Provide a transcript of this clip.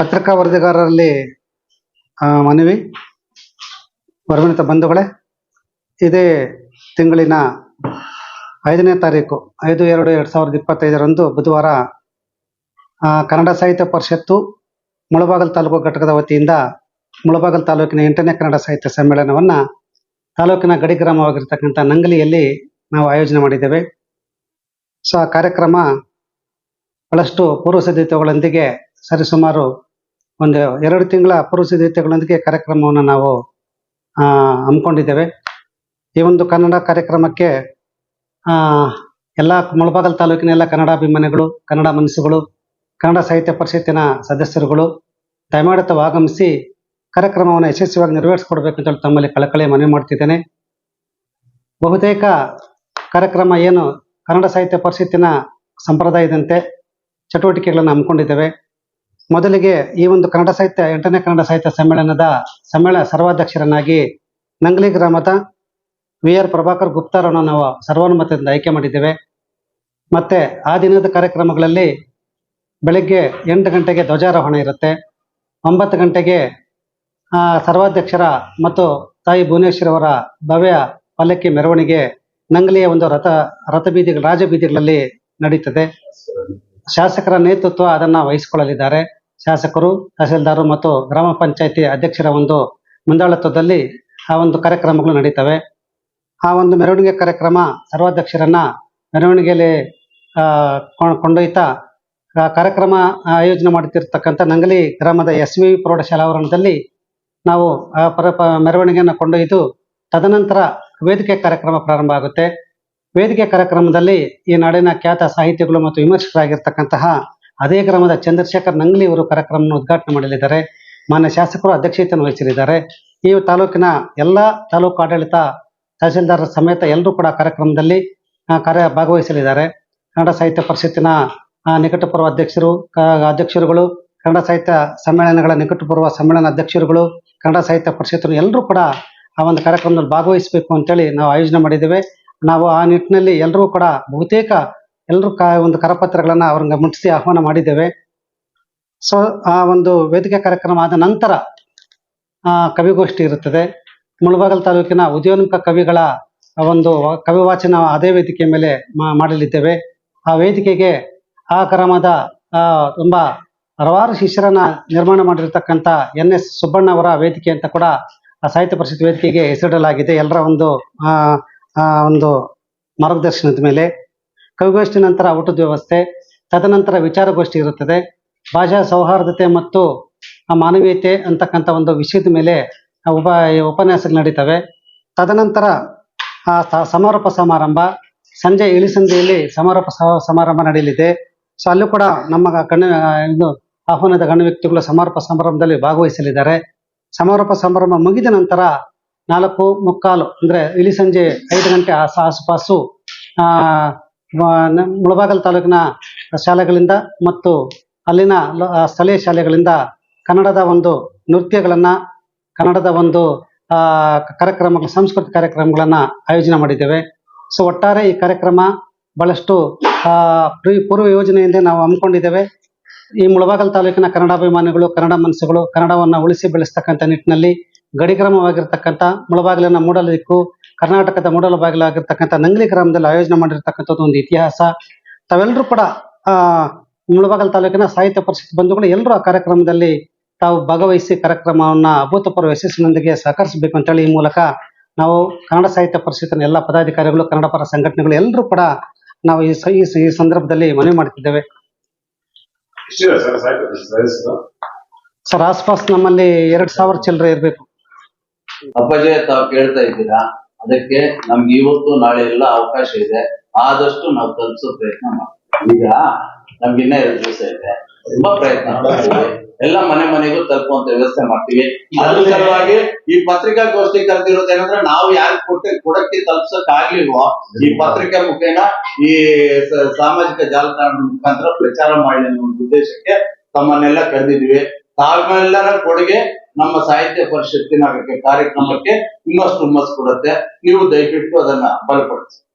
ಪತ್ರಿಕಾ ವರದಿಗಾರರಲ್ಲಿ ಮನವಿ ಗೌರವಾನ್ವಿತ ಬಂಧುಗಳೇ, ಇದೇ ತಿಂಗಳಿನ ಐದನೇ ತಾರೀಕು, ಐದು ಎರಡು ಎರಡು ಸಾವಿರದ ಇಪ್ಪತ್ತೈದರಂದು ಬುಧವಾರ ಕನ್ನಡ ಸಾಹಿತ್ಯ ಪರಿಷತ್ತು ಮುಳಬಾಗಲ್ ತಾಲೂಕು ಘಟಕದ ವತಿಯಿಂದ ಮುಳಬಾಗಲ್ ತಾಲೂಕಿನ ಎಂಟನೇ ಕನ್ನಡ ಸಾಹಿತ್ಯ ಸಮ್ಮೇಳನವನ್ನು ತಾಲೂಕಿನ ಗಡಿ ಗ್ರಾಮವಾಗಿರ್ತಕ್ಕಂಥ ನಂಗಲಿಯಲ್ಲಿ ನಾವು ಆಯೋಜನೆ ಮಾಡಿದ್ದೇವೆ. ಸೊ, ಆ ಕಾರ್ಯಕ್ರಮ ಬಹಳಷ್ಟು ಪೂರ್ವ ಸಿದ್ಧತೆಗಳೊಂದಿಗೆ ಸರಿಸುಮಾರು ಒಂದು ಎರಡು ತಿಂಗಳ ಅಪೂರ್ವ ಸಿದ್ಧತೆಗಳೊಂದಿಗೆ ಕಾರ್ಯಕ್ರಮವನ್ನು ನಾವು ಹಮ್ಮಿಕೊಂಡಿದ್ದೇವೆ. ಈ ಒಂದು ಕನ್ನಡ ಕಾರ್ಯಕ್ರಮಕ್ಕೆ ಎಲ್ಲ ಮುಳಬಾಗಲ್ ತಾಲೂಕಿನ ಎಲ್ಲ ಕನ್ನಡಾಭಿಮಾನಿಗಳು, ಕನ್ನಡ ಮನಸ್ಸುಗಳು, ಕನ್ನಡ ಸಾಹಿತ್ಯ ಪರಿಷತ್ತಿನ ಸದಸ್ಯರುಗಳು ದಯಮಾಡಿ ಆಗಮಿಸಿ ಕಾರ್ಯಕ್ರಮವನ್ನು ಯಶಸ್ವಿಯಾಗಿ ಅಂತ ಹೇಳಿ ತಮ್ಮಲ್ಲಿ ಕಳಕಳಿ ಮನವಿ ಮಾಡ್ತಿದ್ದೇನೆ. ಬಹುತೇಕ ಕಾರ್ಯಕ್ರಮ ಏನು ಕನ್ನಡ ಸಾಹಿತ್ಯ ಪರಿಷತ್ತಿನ ಸಂಪ್ರದಾಯದಂತೆ ಚಟುವಟಿಕೆಗಳನ್ನು ಹಮ್ಮಿಕೊಂಡಿದ್ದೇವೆ. ಮೊದಲಿಗೆ ಈ ಒಂದು ಕನ್ನಡ ಸಾಹಿತ್ಯ, ಎಂಟನೇ ಕನ್ನಡ ಸಾಹಿತ್ಯ ಸಮ್ಮೇಳನದ ಸಮ್ಮೇಳನ ಸರ್ವಾಧ್ಯಕ್ಷರನ್ನಾಗಿ ನಂಗ್ಲಿ ಗ್ರಾಮದ ವಿ ಆರ್ ಪ್ರಭಾಕರ್ ಗುಪ್ತಾರನ್ನು ನಾವು ಸರ್ವಾನುಮತದಿಂದ ಆಯ್ಕೆ ಮಾಡಿದ್ದೇವೆ. ಮತ್ತೆ ಆ ದಿನದ ಕಾರ್ಯಕ್ರಮಗಳಲ್ಲಿ ಬೆಳಗ್ಗೆ ಎಂಟು ಗಂಟೆಗೆ ಧ್ವಜಾರೋಹಣ ಇರುತ್ತೆ. ಒಂಬತ್ತು ಗಂಟೆಗೆ ಸರ್ವಾಧ್ಯಕ್ಷರ ಮತ್ತು ತಾಯಿ ಭುವನೇಶ್ವರ್ ಅವರ ಭವ್ಯ ಪಲ್ಲಕ್ಕಿ ಮೆರವಣಿಗೆ ನಂಗ್ಲಿಯ ಒಂದು ರಥ ರಥ ಬೀದಿಗಳ ರಾಜಬೀದಿಗಳಲ್ಲಿ ನಡೀತದೆ. ಶಾಸಕರ ನೇತೃತ್ವ ಅದನ್ನ ವಹಿಸಿಕೊಳ್ಳಲಿದ್ದಾರೆ. ಶಾಸಕರು, ತಹಸೀಲ್ದಾರು ಮತ್ತು ಗ್ರಾಮ ಪಂಚಾಯತಿ ಅಧ್ಯಕ್ಷರ ಒಂದು ಮುಂದಾಳತ್ವದಲ್ಲಿ ಆ ಒಂದು ಕಾರ್ಯಕ್ರಮಗಳು ನಡೀತವೆ. ಆ ಒಂದು ಮೆರವಣಿಗೆ ಕಾರ್ಯಕ್ರಮ ಸರ್ವಾಧ್ಯಕ್ಷರನ್ನ ಮೆರವಣಿಗೆಯಲ್ಲಿ ಕೊಂಡೊಯ್ತಾ ಕಾರ್ಯಕ್ರಮ ಆಯೋಜನೆ ಮಾಡುತ್ತಿರ್ತಕ್ಕಂಥ ನಂಗಲಿ ಗ್ರಾಮದ ಎಸ್ ವಿ ಪ್ರೌಢಶಾಲಾ ಆವರಣದಲ್ಲಿ ನಾವು ಆ ಪರ ಮೆರವಣಿಗೆಯನ್ನು ಕೊಂಡೊಯ್ದು ತದನಂತರ ವೇದಿಕೆ ಕಾರ್ಯಕ್ರಮ ಪ್ರಾರಂಭ ಆಗುತ್ತೆ. ವೇದಿಕೆ ಕಾರ್ಯಕ್ರಮದಲ್ಲಿ ಈ ನಾಡಿನ ಖ್ಯಾತ ಸಾಹಿತಿಗಳು ಮತ್ತು ವಿಮರ್ಶಕರಾಗಿರ್ತಕ್ಕಂತಹ ಅದೇ ಗ್ರಾಮದ ಚಂದ್ರಶೇಖರ್ ನಂಗ್ಲಿ ಅವರು ಕಾರ್ಯಕ್ರಮವನ್ನು ಉದ್ಘಾಟನೆ ಮಾಡಲಿದ್ದಾರೆ. ಮಾನ್ಯ ಶಾಸಕರು ಅಧ್ಯಕ್ಷತೆಯನ್ನು ವಹಿಸಲಿದ್ದಾರೆ. ಈ ತಾಲೂಕಿನ ಎಲ್ಲ ತಾಲೂಕು ಆಡಳಿತ ತಹಸೀಲ್ದಾರರ ಸಮೇತ ಎಲ್ಲರೂ ಕೂಡ ಕಾರ್ಯಕ್ರಮದಲ್ಲಿ ಕಾರ್ಯ ಭಾಗವಹಿಸಲಿದ್ದಾರೆ. ಕನ್ನಡ ಸಾಹಿತ್ಯ ಪರಿಷತ್ತಿನ ನಿಕಟಪೂರ್ವ ಅಧ್ಯಕ್ಷರು ಅಧ್ಯಕ್ಷರುಗಳು, ಕನ್ನಡ ಸಾಹಿತ್ಯ ಸಮ್ಮೇಳನಗಳ ನಿಕಟಪೂರ್ವ ಸಮ್ಮೇಳನ ಅಧ್ಯಕ್ಷರುಗಳು, ಕನ್ನಡ ಸಾಹಿತ್ಯ ಪರಿಷತ್ತು ಎಲ್ಲರೂ ಕೂಡ ಆ ಒಂದು ಕಾರ್ಯಕ್ರಮದಲ್ಲಿ ಭಾಗವಹಿಸಬೇಕು ಅಂತೇಳಿ ನಾವು ಆಯೋಜನೆ ಮಾಡಿದ್ದೇವೆ. ನಾವು ಆ ನಿಟ್ಟಿನಲ್ಲಿ ಎಲ್ಲರೂ ಕೂಡ ಬಹುತೇಕ ಎಲ್ಲರೂ ಕ ಒಂದು ಕರಪತ್ರಗಳನ್ನು ಅವ್ರಿಗೆ ಮುಟ್ಟಿಸಿ ಆಹ್ವಾನ ಮಾಡಿದ್ದೇವೆ. ಸೊ ಆ ಒಂದು ವೇದಿಕೆ ಕಾರ್ಯಕ್ರಮ ಆದ ನಂತರ ಕವಿಗೋಷ್ಠಿ ಇರುತ್ತದೆ. ಮುಳಬಾಗಲ್ ತಾಲೂಕಿನ ಉದಯೋನ್ಮುಖ ಕವಿಗಳ ಒಂದು ಕವಿ ವಾಚನ ಅದೇ ವೇದಿಕೆ ಮೇಲೆ ಮಾಡಲಿದ್ದೇವೆ. ಆ ವೇದಿಕೆಗೆ ಆ ಗ್ರಾಮದ ತುಂಬ ಹಲವಾರು ಶಿಷ್ಯರನ್ನ ನಿರ್ಮಾಣ ಮಾಡಿರ್ತಕ್ಕಂಥ ಎನ್ ಎಸ್ ಸುಬ್ಬಣ್ಣ ಅವರ ವೇದಿಕೆ ಅಂತ ಕೂಡ ಆ ಸಾಹಿತ್ಯ ಪರಿಷತ್ ವೇದಿಕೆಗೆ ಹೆಸರಿಡಲಾಗಿದೆ. ಎಲ್ಲರ ಒಂದು ಒಂದು ಮಾರ್ಗದರ್ಶನದ ಮೇಲೆ. ಕವಿಗೋಷ್ಠಿ ನಂತರ ಊಟದ ವ್ಯವಸ್ಥೆ, ತದನಂತರ ವಿಚಾರಗೋಷ್ಠಿ ಇರುತ್ತದೆ. ಭಾಷಾ ಸೌಹಾರ್ದತೆ ಮತ್ತು ಮಾನವೀಯತೆ ಅಂತಕ್ಕಂಥ ಒಂದು ವಿಷಯದ ಮೇಲೆ ಉಪ, ಉಪನ್ಯಾಸಗಳು ನಡೀತವೆ. ತದನಂತರ ಸಮಾರೋಪ ಸಮಾರಂಭ. ಸಂಜೆ ಇಳಿಸಂಜೆಯಲ್ಲಿ ಸಮಾರೋಪ ಸಮಾರಂಭ ನಡೆಯಲಿದೆ. ಸೊ ಅಲ್ಲೂ ಕೂಡ ನಮ್ಮ ಗಣ್ಯ ಇದು ಆಹ್ವಾನದ ಗಣ್ಯ ವ್ಯಕ್ತಿಗಳು ಸಮಾರೋಪ ಸಮಾರಂಭದಲ್ಲಿ ಭಾಗವಹಿಸಲಿದ್ದಾರೆ. ಸಮಾರೋಪ ಸಮಾರಂಭ ಮುಗಿದ ನಂತರ ನಾಲ್ಕು ಮುಕ್ಕಾಲು, ಅಂದ್ರೆ ಇಳಿ ಸಂಜೆ ಐದು ಗಂಟೆ ಆಸು, ಆಸುಪಾಸು, ಆ ಮುಳಬಾಗಲ್ ತಾಲೂಕಿನ ಶಾಲೆಗಳಿಂದ ಮತ್ತು ಅಲ್ಲಿನ ಸ್ಥಳೀಯ ಶಾಲೆಗಳಿಂದ ಕನ್ನಡದ ಒಂದು ನೃತ್ಯಗಳನ್ನ, ಕನ್ನಡದ ಒಂದು ಕಾರ್ಯಕ್ರಮಗಳು, ಸಾಂಸ್ಕೃತಿಕ ಕಾರ್ಯಕ್ರಮಗಳನ್ನ ಆಯೋಜನೆ ಮಾಡಿದ್ದೇವೆ. ಸೊ, ಒಟ್ಟಾರೆ ಈ ಕಾರ್ಯಕ್ರಮ ಬಹಳಷ್ಟು ಪೂರ್ವ ಯೋಜನೆಯಿಂದ ನಾವು ಹಮ್ಮಿಕೊಂಡಿದ್ದೇವೆ. ಈ ಮುಳಬಾಗಲ್ ತಾಲೂಕಿನ ಕನ್ನಡಾಭಿಮಾನಿಗಳು, ಕನ್ನಡ ಮನಸ್ಸುಗಳು ಕನ್ನಡವನ್ನ ಉಳಿಸಿ ಬೆಳೆಸ್ತಕ್ಕಂಥ ನಿಟ್ಟಿನಲ್ಲಿ ಗಡಿಗ್ರಾಮವಾಗಿರ್ತಕ್ಕಂಥ ಮುಳಬಾಗಿಲಿನ ಮೂಡಲ ದಿಕ್ಕು ಕರ್ನಾಟಕದ ಮೂಡಲ ಬಾಗಿಲಾಗಿರ್ತಕ್ಕಂಥ ನಂಗ್ಲಿ ಗ್ರಾಮದಲ್ಲಿ ಆಯೋಜನೆ ಮಾಡಿರ್ತಕ್ಕಂಥದ್ದು ಒಂದು ಇತಿಹಾಸ. ತಾವೆಲ್ಲರೂ ಕೂಡ ಆ ಮುಳಬಾಗಲ್ ತಾಲೂಕಿನ ಸಾಹಿತ್ಯ ಪರಿಷತ್ ಬಂಧುಗಳು ಎಲ್ಲರೂ ಆ ಕಾರ್ಯಕ್ರಮದಲ್ಲಿ ತಾವು ಭಾಗವಹಿಸಿ ಕಾರ್ಯಕ್ರಮವನ್ನ ಅಭೂತಪೂರ್ವ ಯಶಸ್ಸಿನೊಂದಿಗೆ ಸಹಕರಿಸಬೇಕು ಅಂತೇಳಿ ಈ ಮೂಲಕ ನಾವು ಕನ್ನಡ ಸಾಹಿತ್ಯ ಪರಿಷತ್ತಿನ ಎಲ್ಲ ಪದಾಧಿಕಾರಿಗಳು ಕನ್ನಡ ಪರ ಸಂಘಟನೆಗಳು ಎಲ್ಲರೂ ಕೂಡ ನಾವು ಈ ಈ ಸಂದರ್ಭದಲ್ಲಿ ಮನವಿ ಮಾಡ್ತಿದ್ದೇವೆ. ಸರ್ ಆಸ್ಪಾಸ್ ನಮ್ಮಲ್ಲಿ ಎರಡ್ ಸಾವಿರ ಚಿಲ್ಲರೆ ಇರಬೇಕು. ಅಪ್ಪಾಜಿ ತಾವು ಕೇಳ್ತಾ ಇದ್ದೀರಾ? ಅದಕ್ಕೆ ನಮ್ಗೆ ಇವತ್ತು ನಾಳೆ ಎಲ್ಲ ಅವಕಾಶ ಇದೆ. ಆದಷ್ಟು ನಾವು ತಲುಪಿಸೋ ಪ್ರಯತ್ನ ಮಾಡ್ತೀವಿ. ಈಗ ನಮ್ಗೆ ಇನ್ನ ಎರಡು ದಿವಸ ಇದೆ. ತುಂಬಾ ಪ್ರಯತ್ನ ಮಾಡ್ತೀವಿ. ಎಲ್ಲ ಮನೆ ಮನೆಗೂ ತಲುಪುವಂತ ವ್ಯವಸ್ಥೆ ಮಾಡ್ತೀವಿ. ಅದ್ರ ಸಲುವಾಗಿ ಈ ಪತ್ರಿಕಾಗೋಷ್ಠಿ ಕರೆದಿರೋದೇನಂದ್ರೆ ನಾವು ಯಾರು ಕೊಟ್ಟೆ ಕೊಡಕ್ಕೆ ತಲುಪ್ಸಕ್ ಆಗ್ಲಿಲ್ವೋ ಈ ಪತ್ರಿಕಾ ಮುಖೇನ ಈ ಸಾಮಾಜಿಕ ಜಾಲತಾಣದ ಮುಖಾಂತರ ಪ್ರಚಾರ ಮಾಡಲಿ ಅನ್ನೋ ಒಂದು ಉದ್ದೇಶಕ್ಕೆ ತಮ್ಮನ್ನೆಲ್ಲ ಕರೆದಿದ್ವಿ ತಾವೆಲ್ಲರ ಕೊಡುಗೆ ನಮ್ಮ ಸಾಹಿತ್ಯ ಪರಿಷತ್ತಿನ ಕಾರ್ಯಕ್ರಮಕ್ಕೆ ಇನ್ನಷ್ಟು ಹುಮ್ಮಸ್ ಕೊಡುತ್ತೆ. ನೀವು ದಯವಿಟ್ಟು ಅದನ್ನ ಬಲಪಡಿಸಿ.